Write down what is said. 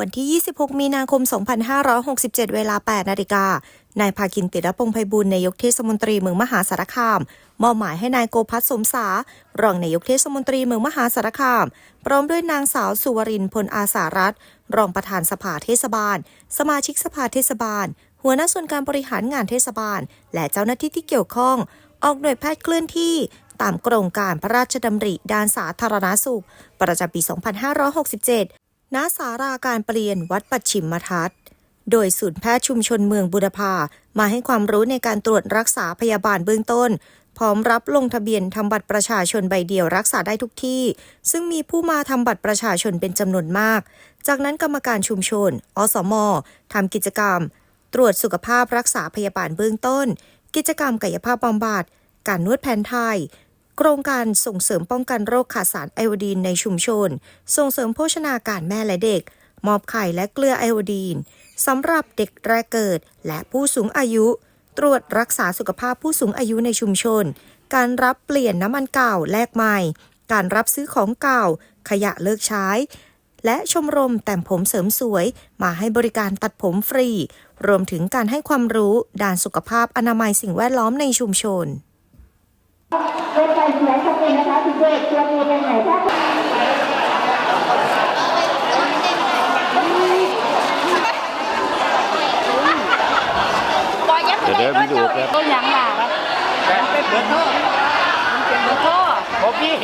วันที่ 26 มีนาคม 2567 เวลา 8 นาฬิกา นายภาคินติรพงไพบูลย์นายกเทศมนตรีเมืองมหาสารคาม มอบหมายให้นายโกพัฒน์สมสารองนายกเทศมนตรีเมืองมหาสารคาม พร้อมด้วยนางสาวสุวรินพลอาสารัตรองประธานสภาเทศบาล สมาชิกสภาเทศบาล หัวหน้าส่วนการบริหารงานเทศบาล และเจ้าหน้าที่ที่เกี่ยวข้อง ออกหน่วยแพทย์เคลื่อนที่ตามโครงการพระราชดำริด้านสาธารณสุข ประจำปี 2567 ณสาราการเปลี่ยนวัดปัจฉิมทัศน์ โดยศูนย์แพทย์ชุมชนเมืองบุรพามาให้ความรู้ในการตรวจรักษาพยาบาลเบื้องต้น พร้อมรับลงทะเบียนทำบัตรประชาชนใบเดียวรักษาได้ทุกที่ ซึ่งมีผู้มาทำบัตรประชาชนเป็นจำนวนมาก จากนั้นกรรมการชุมชน อสมทำกิจกรรม ตรวจสุขภาพรักษาพยาบาลเบื้องต้น กิจกรรมกายภาพบำบัดการนวดแผนไทย โครงการส่งเสริมป้องกันโรคขาดสารไอโอดีนในชุมชน ส่งเสริมโภชนาการแม่และเด็ก มอบไข่และเกลือไอโอดีนสำหรับเด็กแรกเกิดและผู้สูงอายุ ตรวจรักษาสุขภาพผู้สูงอายุในชุมชน การรับเปลี่ยนน้ำมันเก่าแลกใหม่ การรับซื้อของเก่า ขยะเลิกใช้ และชมรมแต่งผมเสริมสวย มาให้บริการตัดผมฟรี รวมถึงการให้ความรู้ด้านสุขภาพอนามัยสิ่งแวดล้อมในชุมชน เว็บไซต์เขียนชัดเจนนะคะคุณเด็กตัวมีเป็นไหนถ้าปล่อยยังเดี๋ยวเดี๋ยววิดีโอแป๊บต้นยังล่ะเป็นเบอร์โทรเบอร์โทรผมพี่